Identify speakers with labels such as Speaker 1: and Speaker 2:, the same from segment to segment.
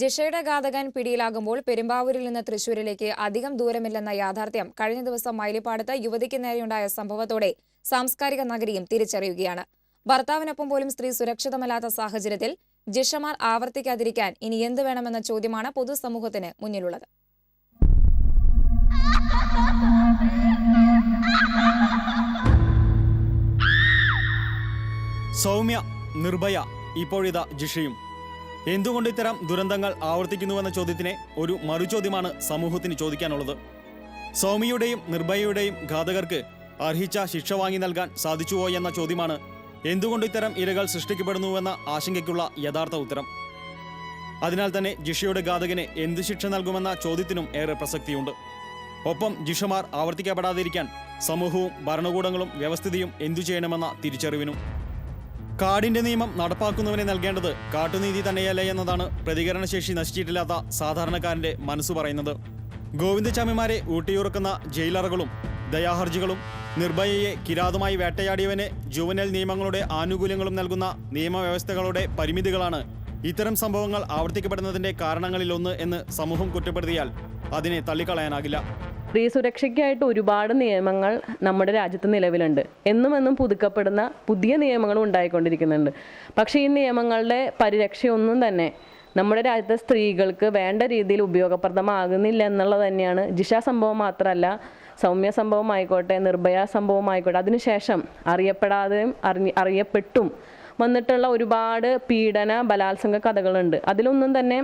Speaker 1: ജിഷയുടെ ഘാതകൻ പിടിയിലാകുമ്പോൾ പെരുമ്പാവൂരിൽ നിന്ന് തൃശൂരിലേക്ക് അധികം ദൂരമില്ലെന്ന യാഥാർത്ഥ്യം കഴിഞ്ഞ ദിവസം മൈലിപ്പാടത്ത് യുവതിക്ക് നേരെയുണ്ടായ സംഭവത്തോടെ സാംസ്കാരിക നഗരിയും തിരിച്ചറിയുകയാണ്. ഭർത്താവിനൊപ്പം പോലും സ്ത്രീ സുരക്ഷിതമല്ലാത്ത സാഹചര്യത്തിൽ ജിഷമാർ ആവർത്തിക്കാതിരിക്കാൻ ഇനി എന്ത് വേണമെന്ന ചോദ്യമാണ് പൊതുസമൂഹത്തിന് മുന്നിലുള്ളത്.
Speaker 2: സൗമ്യ നിർഭയ ഇപ്പോഴിതാ ജിഷയും. എന്തുകൊണ്ട് ഇത്തരം ദുരന്തങ്ങൾ ആവർത്തിക്കുന്നുവെന്ന ചോദ്യത്തിന് ഒരു മറുചോദ്യമാണ് സമൂഹത്തിന് ചോദിക്കാനുള്ളത്? സൗമ്യയുടെയും നിർഭയയുടെയും ഘാതകർക്ക് അർഹിച്ച ശിക്ഷ വാങ്ങി നൽകാൻ സാധിച്ചുവോ എന്ന ചോദ്യമാണ് എന്തുകൊണ്ട് ഇത്തരം ഇരകൾ സൃഷ്ടിക്കപ്പെടുന്നുവെന്ന ആശങ്കയ്ക്കുള്ള യഥാർത്ഥ ഉത്തരം. അതിനാൽ തന്നെ ജിഷയുടെ ഘാതകന് എന്ത് ശിക്ഷ നൽകുമെന്ന ചോദ്യത്തിനും ഏറെ പ്രസക്തിയുണ്ട്. ഒപ്പം ജിഷമാർ ആവർത്തിക്കപ്പെടാതിരിക്കാൻ സമൂഹവും ഭരണകൂടങ്ങളും വ്യവസ്ഥിതിയും എന്തു ചെയ്യണമെന്ന തിരിച്ചറിവിനും. കാടിന്റെ നിയമം നടപ്പാക്കുന്നവനെ നൽകേണ്ടത് കാട്ടുനീതി തന്നെയല്ലേ എന്നതാണ് പ്രതികരണശേഷി നശിച്ചിട്ടില്ലാത്ത സാധാരണക്കാരന്റെ മനസ്സ് പറയുന്നത്. ഗോവിന്ദചാമിമാരെ ഊട്ടിയുറക്കുന്ന ജയിലറകളും ദയാഹർജികളും നിർഭയയെ കിരാതമായി വേട്ടയാടിയവനെ ജുവനൽ നിയമങ്ങളുടെ ആനുകൂല്യങ്ങളും നൽകുന്ന നിയമവ്യവസ്ഥകളുടെ പരിമിതികളാണ് ഇത്തരം സംഭവങ്ങൾ ആവർത്തിക്കപ്പെടുന്നതിന്റെ കാരണങ്ങളിലൊന്ന് എന്ന് സമൂഹം കുറ്റപ്പെടുത്തിയാൽ അതിനെ തള്ളിക്കളയാനാകില്ല.
Speaker 3: സ്ത്രീ സുരക്ഷയ്ക്കായിട്ട് ഒരുപാട് നിയമങ്ങൾ നമ്മുടെ രാജ്യത്ത് നിലവിലുണ്ട്. എന്നും എന്നും പുതുക്കപ്പെടുന്ന പുതിയ നിയമങ്ങളും ഉണ്ടായിക്കൊണ്ടിരിക്കുന്നുണ്ട്. പക്ഷേ ഈ നിയമങ്ങളുടെ പരിരക്ഷയൊന്നും തന്നെ നമ്മുടെ രാജ്യത്തെ സ്ത്രീകൾക്ക് വേണ്ട രീതിയിൽ ഉപയോഗപ്രദമാകുന്നില്ല എന്നുള്ളത് തന്നെയാണ്. ജിഷ സംഭവം മാത്രമല്ല സൗമ്യ സംഭവം ആയിക്കോട്ടെ നിർഭയ സംഭവം ആയിക്കോട്ടെ അതിനുശേഷം അറിയപ്പെടാതെയും അറിഞ്ഞ അറിയപ്പെട്ടും വന്നിട്ടുള്ള ഒരുപാട് പീഡന ബലാത്സംഗ കഥകളുണ്ട്. അതിലൊന്നും തന്നെ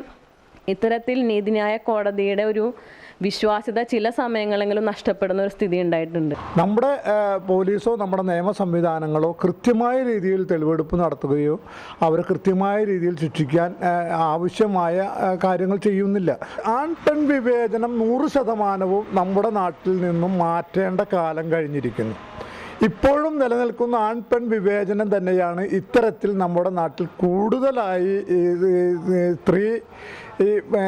Speaker 3: ഇത്തരത്തിൽ നീതിന്യായ കോടതിയുടെ ഒരു വിശ്വാസ്യത ചില സമയങ്ങളെങ്കിലും നഷ്ടപ്പെടുന്ന ഒരു സ്ഥിതി ഉണ്ടായിട്ടുണ്ട്.
Speaker 4: നമ്മുടെ പോലീസോ നമ്മുടെ നിയമ സംവിധാനങ്ങളോ കൃത്യമായ രീതിയിൽ തെളിവെടുപ്പ് നടത്തുകയോ അവരെ കൃത്യമായ രീതിയിൽ ശിക്ഷിക്കാൻ ആവശ്യമായ കാര്യങ്ങൾ ചെയ്യുന്നില്ല. ആൺ പെൺ വിവേചനം നൂറ് ശതമാനവും നമ്മുടെ നാട്ടിൽ നിന്നും മാറ്റേണ്ട കാലം കഴിഞ്ഞിരിക്കുന്നു. ഇപ്പോഴും നിലനിൽക്കുന്ന ആൺ പെൺ വിവേചനം തന്നെയാണ് ഇത്തരത്തിൽ നമ്മുടെ നാട്ടിൽ കൂടുതലായി സ്ത്രീ ഈ ഏ,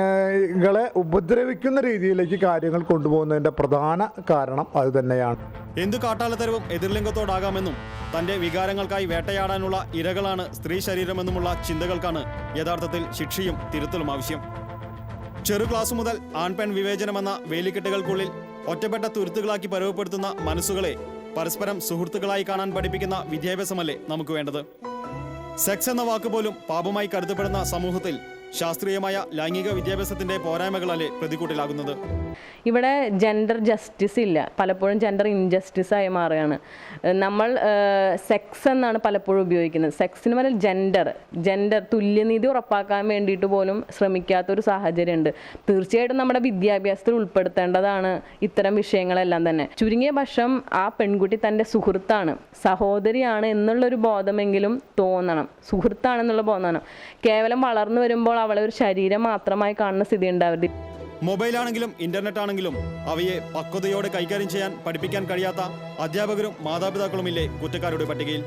Speaker 4: ഉപദ്രവിക്കുന്ന രീതിയിലേക്ക് കാര്യങ്ങൾ കൊണ്ടുപോകുന്നതിന്റെ പ്രധാന കാരണം അത് തന്നെയാണ്.
Speaker 2: എന്തു കാട്ടാളത്തരവും എതിർലിംഗത്തോടാകാമെന്നും തന്റെ വികാരങ്ങൾക്കായി വേട്ടയാടാനുള്ള ഇരകളാണ് സ്ത്രീ ശരീരമെന്നുമുള്ള ചിന്തകൾക്കാണ് യഥാർത്ഥത്തിൽ ശിക്ഷയും തിരുത്തലും ആവശ്യം. ചെറു ക്ലാസ് മുതൽ ആൺപെൺ വിവേചനമെന്ന വേലിക്കെട്ടുകൾക്കുള്ളിൽ ഒറ്റപ്പെട്ട തുരുത്തുകളാക്കി പരവപ്പെടുത്തുന്ന മനസ്സുകളെ പരസ്പരം സുഹൃത്തുക്കളായി കാണാൻ പഠിപ്പിക്കുന്ന വിദ്യാഭ്യാസമല്ലേ നമുക്ക് വേണ്ടത്? സെക്സ് എന്ന വാക്ക് പോലും പാപമായി കരുതപ്പെടുന്ന സമൂഹത്തിൽ ശാസ്ത്രീയമായ ലൈംഗിക വിദ്യാഭ്യാസത്തിന്റെ പോരായ്മകളല്ലേ പ്രതികൂട്ടിലാകുന്നത്?
Speaker 3: ഇവിടെ ജെൻഡർ ജസ്റ്റിസ് ഇല്ല. പലപ്പോഴും ജെൻഡർ ഇൻജസ്റ്റിസ് ആയി മാറുകയാണ്. നമ്മൾ സെക്സ് എന്നാണ് പലപ്പോഴും ഉപയോഗിക്കുന്നത്. സെക്സിന് പകരം ജെൻഡർ ജെൻഡർ തുല്യനീതി ഉറപ്പാക്കാൻ വേണ്ടിയിട്ട് പോലും ശ്രമിക്കാത്തൊരു സാഹചര്യമുണ്ട്. തീർച്ചയായിട്ടും നമ്മുടെ വിദ്യാഭ്യാസത്തിൽ ഉൾപ്പെടുത്തേണ്ടതാണ് ഇത്തരം വിഷയങ്ങളെല്ലാം തന്നെ. ചുരുങ്ങിയ പക്ഷം ആ പെൺകുട്ടി തന്റെ സുഹൃത്താണ്. സഹോദരിയാണ് എന്നുള്ളൊരു ബോധമെങ്കിലും തോന്നണം. സുഹൃത്താണെന്നുള്ള ബോധമാണ്. കേവലം വളർന്നു വരുമ്പോൾ അവളെ ഒരു ശരീരം മാത്രമായി കാണുന്ന സ്ഥിതി ഉണ്ടാവരുത്.
Speaker 2: മൊബൈലാണെങ്കിലും ഇന്റർനെറ്റ് ആണെങ്കിലും അവയെ പക്വതയോടെ കൈകാര്യം ചെയ്യാൻ പഠിപ്പിക്കാൻ കഴിയാത്ത അധ്യാപകരും മാതാപിതാക്കളുമില്ലേ കുറ്റക്കാരുടെ പട്ടികയിൽ?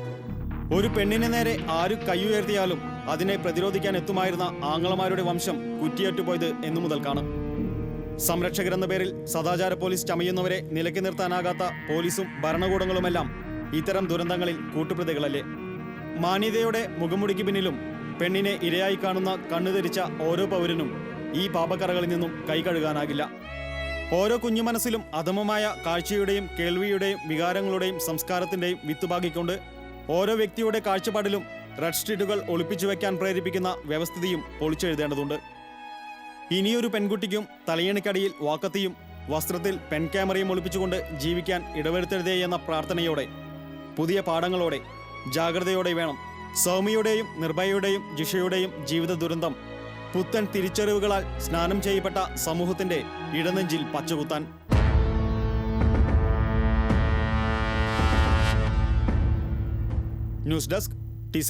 Speaker 2: ഒരു പെണ്ണിനെ നേരെ ആര് കൈയുയർത്തിയാലും അതിനെ പ്രതിരോധിക്കാൻ എത്തുമായിരുന്ന ആങ്ങളമാരുടെ വംശം കുറ്റിയേറ്റുപോയത് എന്നു മുതൽക്കാണ്. സംരക്ഷകരെന്ന പേരിൽ സദാചാര പോലീസ് ചമയുന്നവരെ നിലയ്ക്ക് നിർത്താനാകാത്ത പോലീസും ഭരണകൂടങ്ങളുമെല്ലാം ഇത്തരം ദുരന്തങ്ങളിൽ കൂട്ടുപ്രതികളല്ലേ? മാന്യതയുടെ മുഖമുടിക്ക് പിന്നിലും പെണ്ണിനെ ഇരയായി കാണുന്ന കണ്ണുതെരിച്ച ഓരോ പൗരനും ഈ പാപക്കറകളിൽ നിന്നും കൈ കഴുകാനാകില്ല. ഓരോ കുഞ്ഞു മനസ്സിലും അധമമായ കാഴ്ചയുടെയും കേൾവിയുടെയും വികാരങ്ങളുടെയും സംസ്കാരത്തിന്റെയും വിത്തുപാകിക്കൊണ്ട് ഓരോ വ്യക്തിയുടെ കാഴ്ചപ്പാടിലും റെഡ് സ്ട്രീറ്റുകൾ ഒളിപ്പിച്ചു വയ്ക്കാൻ പ്രേരിപ്പിക്കുന്ന വ്യവസ്ഥിതിയും പൊളിച്ചെഴുതേണ്ടതുണ്ട്. ഇനിയൊരു പെൺകുട്ടിക്കും തലയണിക്കടിയിൽ വാക്കത്തിയും വസ്ത്രത്തിൽ പെൺ ക്യാമറയും ഒളിപ്പിച്ചുകൊണ്ട് ജീവിക്കാൻ ഇടവരുത്തരുതേ എന്ന പ്രാർത്ഥനയോടെ പുതിയ പാഠങ്ങളോടെ ജാഗ്രതയോടെ വേണം സൗമ്യയുടെയും നിർഭയയുടെയും ജിഷയുടെയും ജീവിത ദുരന്തം. പുത്തൻ തിരിച്ചറിവുകളാൽ സ്നാനം ചെയ്യപ്പെട്ട സമൂഹത്തിന്റെ ഇടനെഞ്ചിൽ പച്ചകുത്താൻ. News desk T